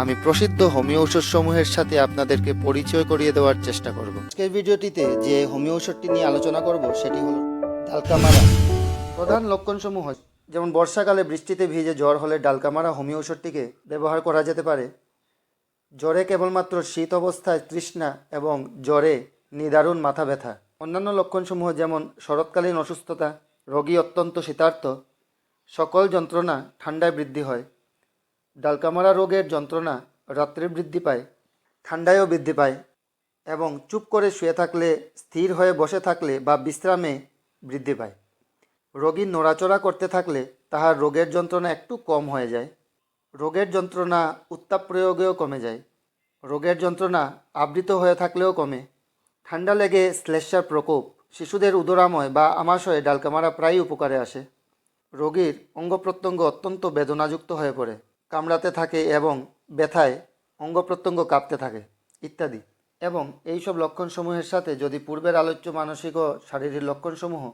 আমি প্রসিদ্ধ হোমিও ঔষধ সমূহের সাথে আপনাদেরকে পরিচয় করিয়ে দেওয়ার চেষ্টা করব। আজকের ভিডিওটিতে যে হোমিও ঔষধটি নিয়ে আলোচনা করব, সেটি হলো ডালকামারা। প্রধান লক্ষণসমূহ যেমন বর্ষাকালে বৃষ্টিতে ভিজে জ্বর হলে ডালকামারা হোমিও ঔষধটিকে ব্যবহার করা যেতে পারে। জ্বরে কেবলমাত্র শীত অবস্থায় তৃষ্ণা এবং জ্বরে নিদারুণ মাথা ব্যথা। অন্যান্য লক্ষণসমূহ যেমন শরৎকালীন অসুস্থতা, রোগী অত্যন্ত শীতার্থ, সকল যন্ত্রণা ঠান্ডায় বৃদ্ধি হয়। ডালকামারা রোগের যন্ত্রণা রাত্রে বৃদ্ধি পায়, ঠান্ডায়ও বৃদ্ধি পায় এবং চুপ করে শুয়ে থাকলে, স্থির হয়ে বসে থাকলে বা বিশ্রামে বৃদ্ধি পায়। রোগী নড়াচড়া করতে থাকলে তাহার রোগের যন্ত্রণা একটু কম হয়ে যায়। রোগের যন্ত্রণা উত্তাপ প্রয়োগেও কমে যায়। রোগের যন্ত্রণা আবৃত হয়ে থাকলেও কমে। ঠান্ডা লেগে শ্লেষ্মার প্রকোপ শিশুদের উদরাময় বা আমাশয়ে ডালকামারা প্রায়ই উপকারে আসে। রোগীর অঙ্গ প্রত্যঙ্গ অত্যন্ত বেদনাযুক্ত হয়ে পড়ে। কামড়াতে থাকে এবং ব্যথায় অঙ্গ প্রত্যঙ্গ কাঁপতে থাকে, ইত্যাদি। এবং এই সব লক্ষণসমূহের সাথে যদি পূর্বের আলোচ্য মানসিক ও শারীরিক লক্ষণসমূহ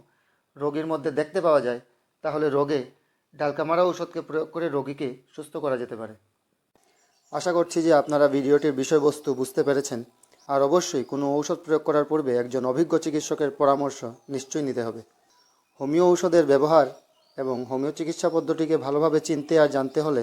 রোগীর মধ্যে দেখতে পাওয়া যায়, তাহলে রোগে ডালকামারা ঔষধকে প্রয়োগ করে রোগীকে সুস্থ করা যেতে পারে। আশা করছি যে আপনারা ভিডিওটির বিষয়বস্তু বুঝতে পেরেছেন। আর অবশ্যই কোনো ঔষধ প্রয়োগ করার পূর্বে একজন অভিজ্ঞ চিকিৎসকের পরামর্শ নিশ্চয়ই নিতে হবে। হোমিও ঔষধের ব্যবহার এবং হোমিও চিকিৎসা পদ্ধতিকে ভালোভাবে চিনতে আর জানতে হলে